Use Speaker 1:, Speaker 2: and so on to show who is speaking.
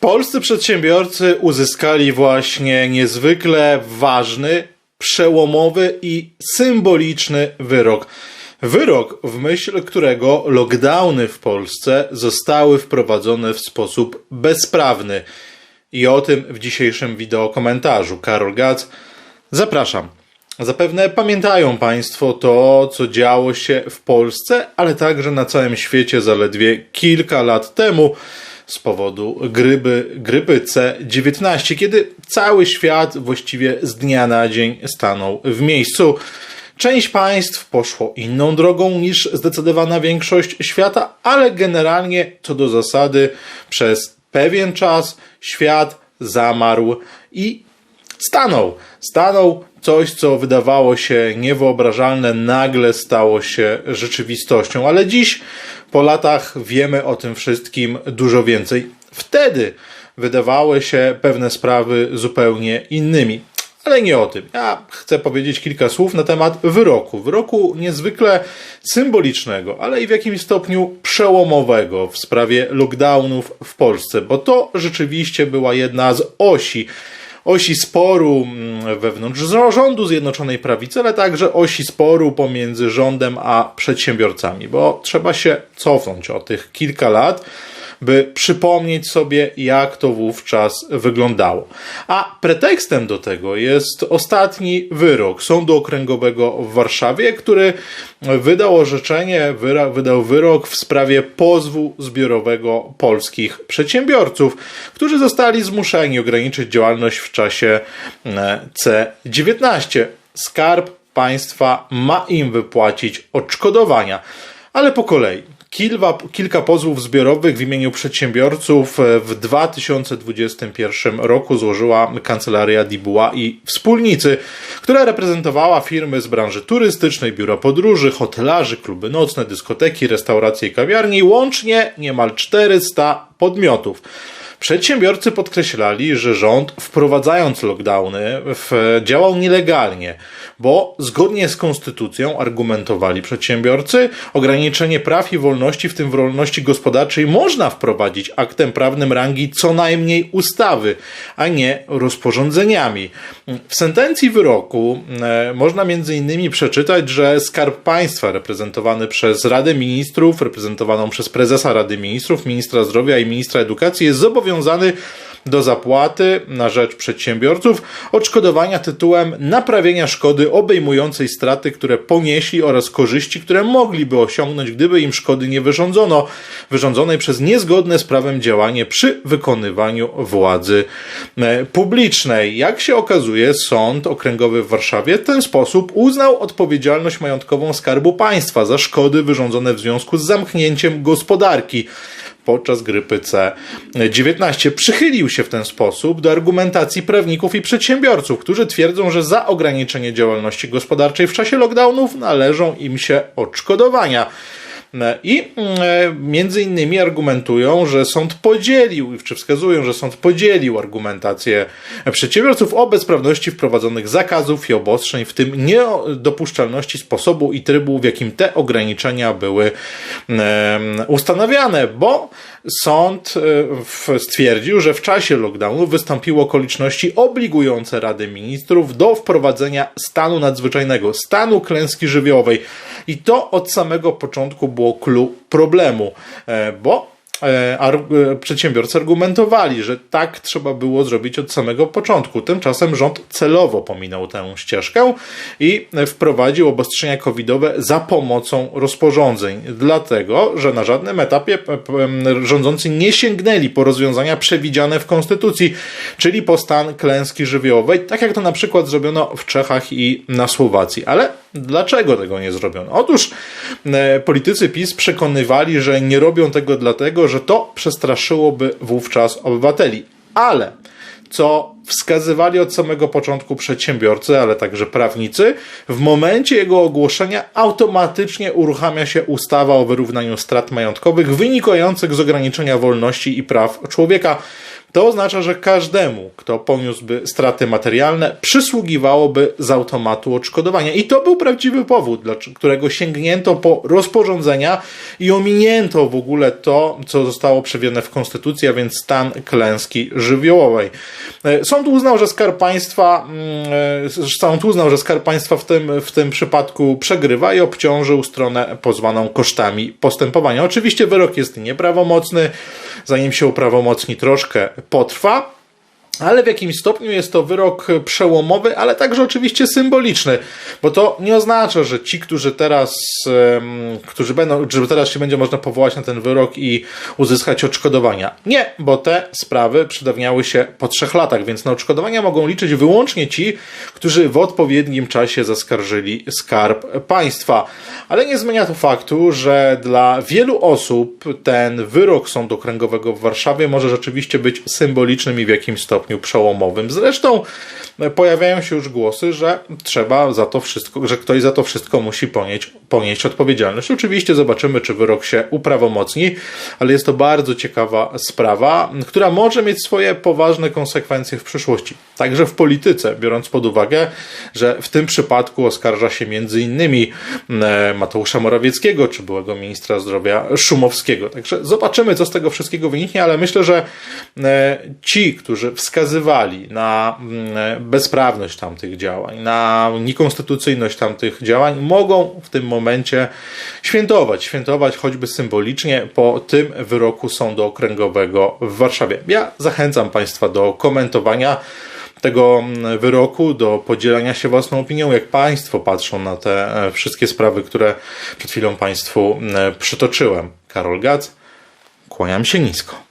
Speaker 1: Polscy przedsiębiorcy uzyskali właśnie niezwykle ważny, przełomowy i symboliczny wyrok. Wyrok, w myśl którego lockdowny w Polsce zostały wprowadzone w sposób bezprawny. I o tym w dzisiejszym wideo komentarzu. Karol Gac, zapraszam. Zapewne pamiętają Państwo to, co działo się w Polsce, ale także na całym świecie zaledwie kilka lat temu z powodu grypy, grypy C19, kiedy cały świat właściwie z dnia na dzień stanął w miejscu. Część państw poszło inną drogą niż zdecydowana większość świata, ale generalnie co do zasady przez pewien czas świat zamarł i stanął. Stanął coś, co wydawało się niewyobrażalne, nagle stało się rzeczywistością, ale dziś po latach wiemy o tym wszystkim dużo więcej. Wtedy wydawały się pewne sprawy zupełnie innymi. Ale nie o tym. Ja chcę powiedzieć kilka słów na temat wyroku. Wyroku niezwykle symbolicznego, ale i w jakimś stopniu przełomowego w sprawie lockdownów w Polsce, bo to rzeczywiście była jedna z osi osi sporu mm, wewnątrz rządu Zjednoczonej Prawicy, ale także osi sporu pomiędzy rządem a przedsiębiorcami, bo trzeba się cofnąć o tych kilka lat by przypomnieć sobie, jak to wówczas wyglądało. A pretekstem do tego jest ostatni wyrok Sądu Okręgowego w Warszawie, który wydał orzeczenie, wydał wyrok w sprawie pozwu zbiorowego polskich przedsiębiorców, którzy zostali zmuszeni ograniczyć działalność w czasie e, C19. Skarb państwa ma im wypłacić odszkodowania. Ale po kolei. Kilka, kilka pozwów zbiorowych w imieniu przedsiębiorców e, w 2021 roku złożyła kancelaria Dibuła i wspólnicy, która reprezentowała firmy z branży turystycznej, biura podróży, hotelarzy, kluby nocne, dyskoteki, restauracje i kawiarni, łącznie niemal 400 podmiotów. Przedsiębiorcy podkreślali, że rząd wprowadzając lockdowny w, działał nielegalnie, bo zgodnie z konstytucją argumentowali przedsiębiorcy, ograniczenie praw i wolności, w tym wolności gospodarczej, można wprowadzić aktem prawnym rangi co najmniej ustawy, a nie rozporządzeniami. W sentencji wyroku e, można między innymi przeczytać, że Skarb Państwa reprezentowany przez Radę Ministrów, reprezentowaną przez prezesa Rady Ministrów, ministra zdrowia i ministra edukacji jest zobowiązany zobowiązany do zapłaty na rzecz przedsiębiorców odszkodowania tytułem naprawienia szkody obejmującej straty, które ponieśli oraz korzyści, które mogliby osiągnąć, gdyby im szkody nie wyrządzono, wyrządzonej przez niezgodne z prawem działanie przy wykonywaniu władzy e, publicznej. Jak się okazuje, Sąd Okręgowy w Warszawie w ten sposób uznał odpowiedzialność majątkową Skarbu Państwa za szkody wyrządzone w związku z zamknięciem gospodarki podczas grypy C19. Przychylił się w ten sposób do argumentacji prawników i przedsiębiorców, którzy twierdzą, że za ograniczenie działalności gospodarczej w czasie lockdownów należą im się odszkodowania. I e, między innymi argumentują, że sąd podzielił, czy wskazują, że sąd podzielił argumentację przedsiębiorców o bezprawności wprowadzonych zakazów i obostrzeń, w tym niedopuszczalności sposobu i trybu, w jakim te ograniczenia były ustanawiane, bo sąd e, stwierdził, że w czasie lockdownu wystąpiły okoliczności obligujące Radę Ministrów do wprowadzenia stanu nadzwyczajnego, stanu klęski żywiołowej. I to od samego początku było clue problemu, e, bo E, e, przedsiębiorcy argumentowali, że tak trzeba było zrobić od samego początku. Tymczasem rząd celowo pominął tę ścieżkę i wprowadził obostrzenia covidowe za pomocą rozporządzeń, dlatego że na żadnym etapie rządzący nie sięgnęli po rozwiązania przewidziane w konstytucji, czyli po stan klęski żywiołowej, tak jak to na przykład zrobiono w Czechach i na Słowacji. Ale dlaczego tego nie zrobiono? Otóż e, politycy PiS przekonywali, że nie robią tego dlatego, że to przestraszyłoby wówczas obywateli. Ale co wskazywali od samego początku przedsiębiorcy, ale także prawnicy, w momencie jego ogłoszenia automatycznie uruchamia się ustawa o wyrównaniu strat majątkowych wynikających z ograniczenia wolności i praw człowieka. To oznacza, że każdemu, kto poniósłby straty materialne, przysługiwałoby z automatu odszkodowania. I to był prawdziwy powód, dla którego sięgnięto po rozporządzenia i ominięto w ogóle to, co zostało przewidziane w Konstytucji, a więc stan klęski żywiołowej. E, Sąd uznał, że Skarb Państwa, mm, e, sąd uznał, że Skarb Państwa w tym, w tym przypadku przegrywa i obciążył stronę pozwaną kosztami postępowania. Oczywiście wyrok jest nieprawomocny, zanim się uprawomocni troszkę potrwa. Ale w jakimś stopniu jest to wyrok przełomowy, ale także oczywiście symboliczny, bo to nie oznacza, że ci, którzy teraz, którzy będą, że teraz się będzie można powołać na ten wyrok i uzyskać odszkodowania. Nie, bo te sprawy przedawniały się po trzech latach, więc na odszkodowania mogą liczyć wyłącznie ci, którzy w odpowiednim czasie zaskarżyli skarb państwa. Ale nie zmienia to faktu, że dla wielu osób ten wyrok Sądu Okręgowego w Warszawie może rzeczywiście być symbolicznym i w jakimś stopniu przełomowym. Zresztą pojawiają się już głosy, że trzeba za to wszystko, że ktoś za to wszystko musi ponieść, ponieść odpowiedzialność. Oczywiście zobaczymy, czy wyrok się uprawomocni, ale jest to bardzo ciekawa sprawa, która może mieć swoje poważne konsekwencje w przyszłości. Także w polityce, biorąc pod uwagę, że w tym przypadku oskarża się między innymi e, Mateusza Morawieckiego, czy byłego ministra zdrowia Szumowskiego. Także zobaczymy, co z tego wszystkiego wyniknie, ale myślę, że e, ci, którzy wskazywali na mm, bezprawność tamtych działań, na niekonstytucyjność tamtych działań, mogą w tym momencie świętować. Świętować choćby symbolicznie po tym wyroku Sądu Okręgowego w Warszawie. Ja zachęcam Państwa do komentowania tego mm, wyroku, do podzielania się własną opinią, jak Państwo patrzą na te e, wszystkie sprawy, które przed chwilą Państwu mm, przytoczyłem. Karol Gac, kłaniam się nisko.